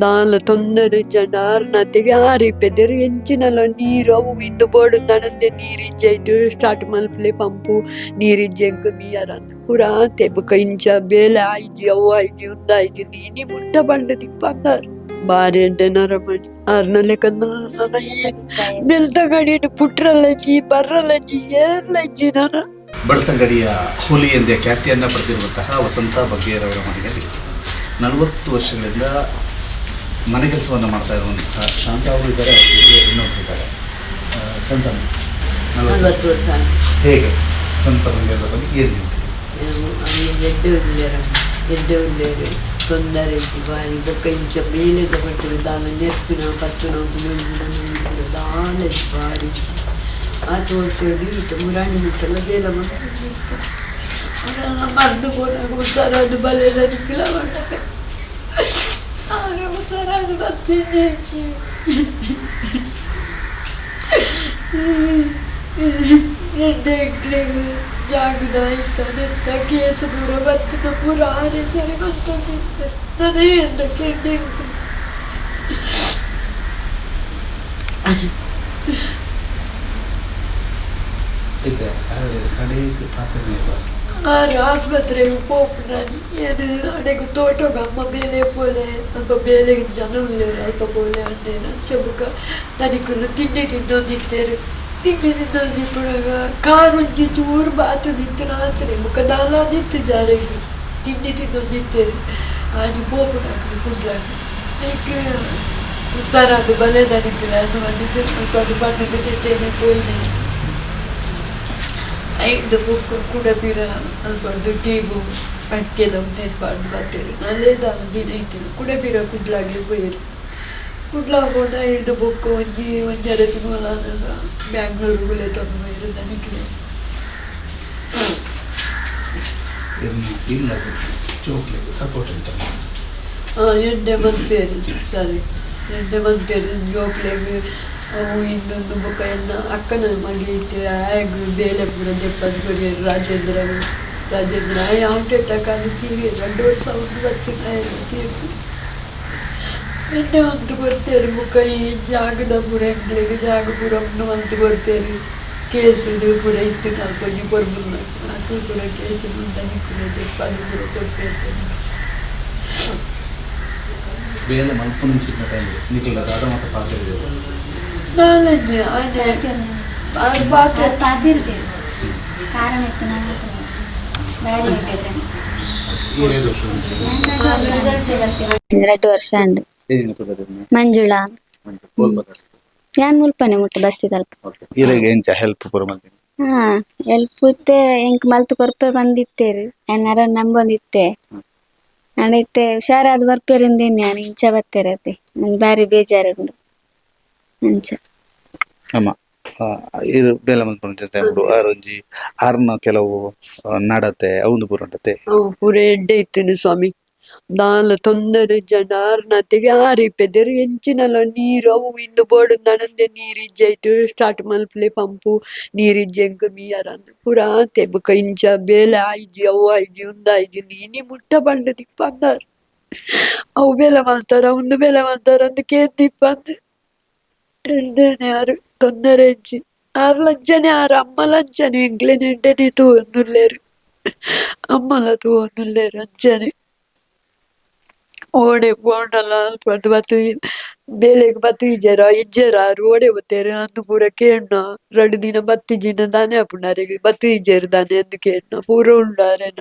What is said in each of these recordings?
ನಾಲ ತೊಂದರೆ ಜನಾರ್ನತೆಗೆ ಆರಿಪೆದರು ಎಂಚಿನಲ ನೀರು, ಅವು ಇಂದು ಬೋಡು ನಡಂದೆ ನೀರಿಜ್ಜೈತು ಸ್ಟಾರ್ಟ್ ಮಲ್ಪಲೆ ಪಂಪು ನೀರಿಜ್ಜೆಂಕ್ ಮೀಯರ ಪುರಾ ತೆಬಕ ಇಂಚ ಬೇಲೆ ಆಯ್ಜಿ, ಅವು ಆಯ್ಜಿ ಉಂದಾಯ್ಜಿ ನೀನಿ ಮುಟ್ಟ ಬಂಡ ದಿಪ್ಪಂಗಾರ ಬಾರಿ ಅಂಡೆ ನರಮಣಿ ಆರ್ನಲೆ ಕನ್ನ ಬೆಲ್ತಗಡಿ ಪುಟ್ರಲ್ಲಜ್ಜಿ ಬರ್ರಲ್ಲಜ್ಜಿ ಏರ್ಲಜ್ಜಿ ನರ ಬೆಳ್ತಂಗಡಿಯ ಹುಲಿ ಎಂದೇ ಖ್ಯಾತಿಯನ್ನು ಪಡೆದಿರುವಂತಹ ವಸಂತ ಬಗ್ಗೇರವರ ಮನೆಯಲ್ಲಿ ನಲವತ್ತು ವರ್ಷಗಳಿಂದ ಮನೆ ಕೆಲಸವನ್ನು ಮಾಡ್ತಾ ಇರುವಂತಹ ಶಾಂತ ಅವರು ಇದ್ದಾರೆ ಹೀಗೆ ಇನ್ನೊಬ್ರು ಇದ್ದಾರೆ. ಆ, ನಲವತ್ತು ವರ್ಷ. ಹೇಗೆ? ಸಂತ ಮಂದಿರದ ಬಗ್ಗೆ ಏನು ಉಳ್ಳೇರು ತೊಂದರೆ ಬಾರಿ ಕೈಂಚ ಮೇಲೆ ತಗೊಂಡು ದಾನ ನೆಪ್ಪಿನ ಪತ್ತಿನ ದಾನ ಬಾರಿ. ಆ ತೋಟ ಇಟ್ಟು ಮುರಾಣಿ ಮುಟ್ಟಲ್ಲ ಬೇಲ ಮರ್ದು ಹೋಗ್ತಾರೆ ಅದು ಬಲೆ ಕಿಲ ಮಾಡ್ತಾರೆ. ಅದು ಬರ್ತೀನಿ ಎಡ್ಡೆ ಇಟ್ಲಿಗೆ ಜಾಗದ ಇರ್ತದೆ ಕೇಸು ದೂರ ಬತ್ತಿನ ಪುರ ಆನೆ ಸರಿ ಬಂತಂದಿದ್ದೆ ನಾನೇ ಎಂದಕ್ಕೆ ಎಡ್ಡೆ ಇಟ್ಟು ಈಗ ಕಡೆಗೆ ಪಾತ್ರ ಆದ್ರೆ ಆಸ್ಪತ್ರೆ ಏನು ಅಡಿಗೆ ತೋಟಕ್ಕೆ ಅಮ್ಮ ಬೇಲೆ ಪೋಲೆ ಅಂತ ಬೇಲೆ ಜನ ಅಲ್ಪ ಪೋಲೆ ಅಂದೆ ನಂಚಬುಕ ತನಿಖೆ ತಿಂಡಿ ತಿನ್ನೊಂದಿತ್ತೇರು ತಿಂಡಿ ತಿನ್ನೊಂದಿಪ್ಪಾಗ ಕಾರು ಒಂಚಿ ಚೂರು ಬಾತು ನಿಂತು ರಾತ್ರಿ ಮುಖ ದಾಲ ನಿಂತು ಜಾರಿಗೆ ತಿಂಡಿ ತಿನ್ನೊಂದಿತ್ತೇರು ಅದು ಪೋಪು ಕಾಕಿ ಕುಂದ್ರಾಗಿ ಅದಕ್ಕೆ ಸರ್ ಅದು ಬಲೇ ದಾರಿದ್ದೀರ ಅದು ಬಂದಿದ್ದೆ ಅದು ಬಂದಿದ್ದೇನೆ ಪೋಲ್ನೇ ಐದು ಬುಕ್ ಕೂಡ ಬೀರ ಅನ್ಕೊಂಡು ಟೀಬು ಪಟ್ಕೆದ ನೆನ್ಪಾಡು ಬರ್ತೀರಿ ನಲ್ಲೇದ ದಿನ ಇಟ್ಟಿರು ಕೂಡ ಬೀರ ಕುಡ್ಲಾಗಿ ಹೋಯ್ರು ಕುಡ್ಲಾಗೋಣ ಐದು ಬುಕ್ ಒಂಜಿ ಒಂಜರ ತಿಂಗಳ ಬ್ಯಾಂಗ್ಳೂರುಗಳೇ ತಂದು ಹೋಯ್ರು ನನಗೆ ಇಲ್ಲ ಚೋಕ್ಲೆಗೆ ಸಪೋರ್ಟ್ ಅಂತ ಹಾಂ ಎಣ್ಣೆ ಮಂತೇರಿ ಸರಿ ಎಣ್ಣೆ ಮಂತೇರಿ ಜೋಕ್ಲೆಗೆ ಅವು ಇನ್ನೊಂದು ಬುಕ್ಕ ಎನ್ನ ಅಕ್ಕನ ಮಗಿ ಇಟ್ಟು ಆಗ ಬೇಲೆ ಪುರ ದೆಪ್ಪದ ಕೊಡಿ ರಾಜೇಂದ್ರ ರಾಜೇಂದ್ರ ಆಂಟೆ ತಕಾಲಿ ತೀರಿ ಎರಡು ವರ್ಷ ಒಂದು ಬರ್ತೀನಿ ತೀರ್ತು ಎಣ್ಣೆ ಒಂದು ಕೊಡ್ತೇರಿ ಮುಖ ಈ ಜಾಗದ ಪುರ ಎಂಗ್ಳಿಗೆ ಜಾಗ ಪುರ ಒಂದು ಕೊಡ್ತೇರಿ ಕೇಸುದು ಪುರ ಇತ್ತು ನಾನು ಕೊಂಚ ಕೊರ್ಬುಲ್ಲ ಅದು ಪುರ ಕೇಸು ಮುಂದೆ ನಿಂತಿದೆ ದೆಪ್ಪದು ಪುರ ಕೊಡ್ತೇನೆ ಬೇಲೆ ಮಲ್ಪ ನಿಮಿಷದ ಟೈಮ್ ನಿಖಿಲ ದಾದ ಮತ್ತು ಪಾತ್ರ ಇದೆ ನಾಳೆ ಆನೆ ಅದು ಪಾತ್ರೆ ಪಾತಿರ್ತೀವಿ ಕಾರಣ ಇತ್ತು ನಾನು ವರ್ಷ ಎರಡು ವರ್ಷ ಉಂಡು ಮಂಜುಳಾ. ಯಾನ್ ಮುಲ್ಪನೆ ಮುಟ್ಟ ಬಸ್ತಿ ತಲ್ಪ. ಎಂಚ ಹೆಲ್ಪ್ ಪೂರ ಮಾಡ್ತೀನಿ ಹಾ ಎಲ್ಪುತ್ತೆ ಎಂಕ್ ಮಲ್ತು ಕೊರ್ಪೆ ಬಂದಿತ್ತೇರಿ. ಎನ್ನಾರ ನಂಬೊಂದಿತ್ತೆ. ಇತ್ತೆ ಹುಷಾರಾದ ಬರ್ಪೇರಿಂದ ನಾನು ಇಂಚ ಬತ್ತೇರತ್ತೆ. ನಂಗೆ ಬಾರಿ ಬೇಜಾರುಂಡು ಅಂಚ ನಮ್ಮ ಆ, ಇದು ಬೇಲೆ ಮಲ್ಪನ ಟೈಮ್ಡು ಆರೊಂಜಿ ಆರ್ನ ಕೆಲವು ಆ, ನಡತೆ ಅವಂದು ಪೂರ ಉಂಟತೆ ಅವು ಪೂರ ಎಡ್ಡೆ ಇತ್ತಿನ ಸ್ವಾಮಿ. ನಾಲ ತೊಂದರೆ ಜನಾರ್ನತೆಗೆ ಆರಿಪೆದರು ಎಂಚಿನಲ ನೀರು ಅವು ಇಂದು ಬೋರ್ಡು ನಡಂದೆ ನೀರಿಜ್ಜೈತು ಸ್ಟಾರ್ಟ್ ಮಲ್ಪಲೆ ಪಂಪು ನೀರಿಜ್ಜೆಂಕ ಮೀಯರ ಪುರ ತೆಬಕ ಇಂಚ ಬೇಲೆ ಆಯ್ಜಿ ಅವು ಆಯ್ಜಿ ಉಂದಾಯ್ಜಿ ನೀನಿ ಮುಟ್ಟ ಬಂಡ ದಿಪ್ಪಂದಾರ ಅವು ಬೇಲೆ ಮಾಡ್ತಾರ ಒಂದು ಬೇಲೆ ಅಂದು ಕೇರ್ ದಿಪ್ಪಂದು ಎಂದೇನೆ ಯಾರು ತೊಂದರೆ ಹೆಜ್ಜಿ ಆರು ಲಂಚನೆ ಆರು ಅಮ್ಮ ಲಂಚನೆ ಎಂಗ್ಲೇನೆ ಎಂಟನೆ ತೂ ಅನ್ನುಲ್ಲೇರು ಅಮ್ಮಲ ತೂ ಅನ್ನುಲ್ಲೇರು ಅಂಚನೆ ಓಡೆ ಬೋಂಡಲ್ಲ ಅಲ್ಪಟ್ಟು ಬತ್ತು ಬೇಲೆಗೆ ಬತ್ತು ಇಜ್ಜರ ಇಜ್ಜರ ಓಡೆ ಬತ್ತೇರು ಅಂದು ಪೂರ ಕೇಣ್ಣ ಎರಡು ದಿನ ಬತ್ತಿಜಿನ ದಾನೆ ಅಪ್ಪುನಾರಿಗೆ ಬತ್ತು ಇಜ್ಜೇರು ದಾನೆ ಅಂದು ಕೇಣ್ಣ ಪೂರ ಉಂಡಾರೇನ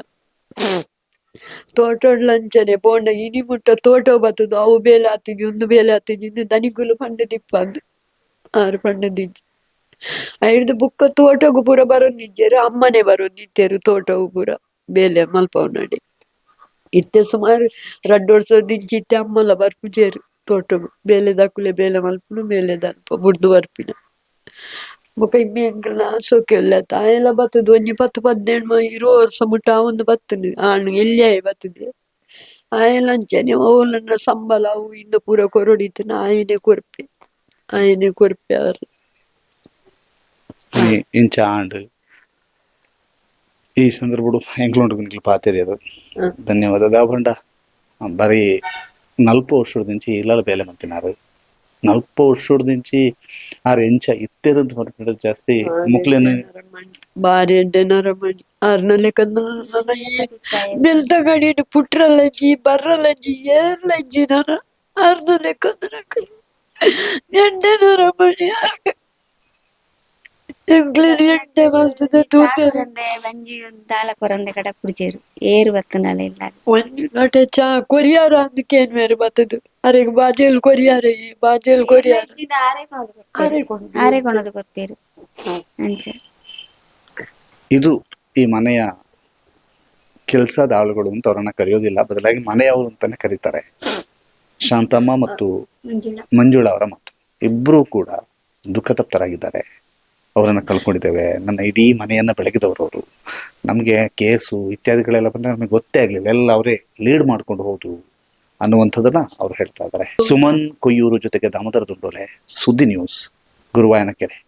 ತೋಟ ಲಂಚನೆ ಬೋಂಡ ಇನಿ ಮುಟ್ಟ ತೋಟ ಬತ್ತದು ಅವು ಬೇಲೆ ಹತ್ತಿಜಿ ಒಂದು ಬೇಲೆ ಹತ್ತಿಜಿ ಇಂದು ದನಿಗುಲು ಪಂಡ ದಿಪ್ಪಂದು ಆರು ಪಂಡ ದಿಜ್ಜಿ ಐದು ಬುಕ್ಕ ತೋಟಗು ಪೂರ ಬರೋದಿಜ್ಜೇರು ಅಮ್ಮನೆ ಬರೋದಿತ್ತೇರು ತೋಟವು ಪೂರ ಬೇಲೆ ಮಲ್ಪವ್ ನಡಿ ಇತ್ತೆ ಸುಮಾರು ರಡ್ಡು ವರ್ಷ ದಿಂಚಿತ್ತೆ ಅಮ್ಮಲ ಬರ್ಪುಜೇರು ತೋಟಗು ಬೇಲೆ ದಾಕುಲೆ ಬೇಲೆ ಮಲ್ಪುನು ಬೇಲೆ ದಲ್ಪ ಬುಡ್ದು ಬರ್ಪಿನ. ಬೊಕ ಇಮ್ಮೆ ಅಂಕಲ್ನ ಸೋಕೆ ಉಳ್ಳತ್ತ ಆಯೆಲ್ಲ ಬತ್ತದು ಒಂಜಿ ಪತ್ತು, ಪದ್ನೇಳು ಮ ಇರೋ ವರ್ಷ ಮುಟ್ಟ ಒಂದು ಬತ್ತನು. ಆಣು ಎಲ್ಲಿಯೇ ಬತ್ತದೆ? ಆಯೆಲ್ಲ ಅಂಚನೆ ಅವಲನ್ನ ಸಂಬಳ ಅವು ಇನ್ನು ಪೂರ ಕೊರಡಿತ್ತು ಆಯನೆ ಕೊರ್ಪೆ. ಆಯನೆ ಕೊರ್ಪೆ ಅವರು ಈ ಇಂಚ ಆಂಡ್ ಈ ಸಂದರ್ಭಡು ಎಂಕ್ಲುಂಡು ನಿಕ್ಲು ಪಾತೆರಿ ಅದು ಹ್ಮ್. ಧನ್ಯವಾದ ದಾಬಂಡ ಬರೀ నలభై ವರ್ಷದ నుంచి ಇಲ್ಲದ ಬೇಲೆ ಮಂತಿನಾರು ನಲ್ಪ ವರ್ಷದ నుంచి ಆರು ಎಂಚ ಇತ್ತೇದಂತ ಹೊರಟಿದ್ರೆ ಜಾಸ್ತಿ ಮುಕ್ಲೇನು ಭಾರಿ ಎಡ್ಡೆ ನರಮಣಿ ಆರ್ನಲೆ ಕನ್ನ ಬೆಲ್ತ ಗಡಿ ಪುಟ್ರಲ್ಲಜ್ಜಿ ಬರ್ರಲ್ಲಜ್ಜಿ ಏರ್ಲಜ್ಜಿ ನರ ಆರ್ನಲೆ ದೂರ. ಬರ್ತದೆ ಒಂದು ದಾಲ ಕೊರಂದೆ ಕಡ ಕುಡಿಚೇರು ಏರು ಇಲ್ಲ. ಒಂಜಿ ಚಾ ಕೊರಿಯಾರ ಅಂದಕ್ಕೇನ್ ಮೇರೆ ಬರ್ತದು ಅರೆಗ್ ಬಾಜೇಲ್ ಕೊರಿಯಾರ ಈ ಬಾಜೇಲ್ ಕೊರಿಯಾರ. ಆರೆ ಕೊಣದು ಕೊಡ್ತೀರು ಅಂಚ. ಇದು ಈ ಮನೆಯ ಕೆಲಸದ ಆಳುಗಳು ಅಂತ ಅವರನ್ನ ಕರೆಯೋದಿಲ್ಲ. ಬದಲಾಗಿ ಮನೆಯವರು ಅಂತಾನೆ ಕರೀತಾರೆ. ಶಾಂತಮ್ಮ ಮತ್ತು ಮಂಜುಳಾ. ಅವರ ಮಾತು. ಇಬ್ಬರೂ ಕೂಡ ದುಃಖತಪ್ತರಾಗಿದ್ದಾರೆ. ಅವರನ್ನು ಕಳ್ಕೊಂಡಿದ್ದೇವೆ. ನನ್ನ ಇಡೀ ಮನೆಯನ್ನ ಬೆಳಗಿದವರು ಅವರು. ನಮಗೆ ಕೇಸು ಇತ್ಯಾದಿಗಳೆಲ್ಲ ಬಂದ್ರೆ ನಮಗೆ ಗೊತ್ತೇ ಆಗಲಿಲ್ಲ. ಎಲ್ಲ ಅವರೇ ಲೀಡ್ ಮಾಡ್ಕೊಂಡು ಹೋದು ಅನ್ನುವಂಥದ್ದನ್ನ ಅವ್ರು ಹೇಳ್ತಾ ಇದ್ದಾರೆ. ಸುಮನ್ ಕೊಯ್ಯೂರು ಜೊತೆಗೆ ದಾಮೋದರ ದುಂಡೋಲೆ ಸುದ್ದಿ news Guruvayanakere.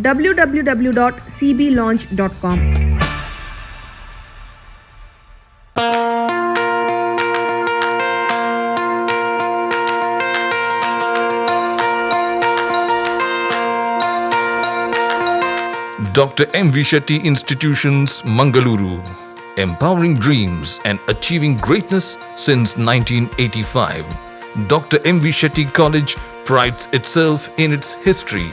www.cblaunch.com Dr. M. V. Shetty Institutions, Mangaluru. Empowering dreams and achieving greatness since 1985. Dr. M. V. Shetty College prides itself in its history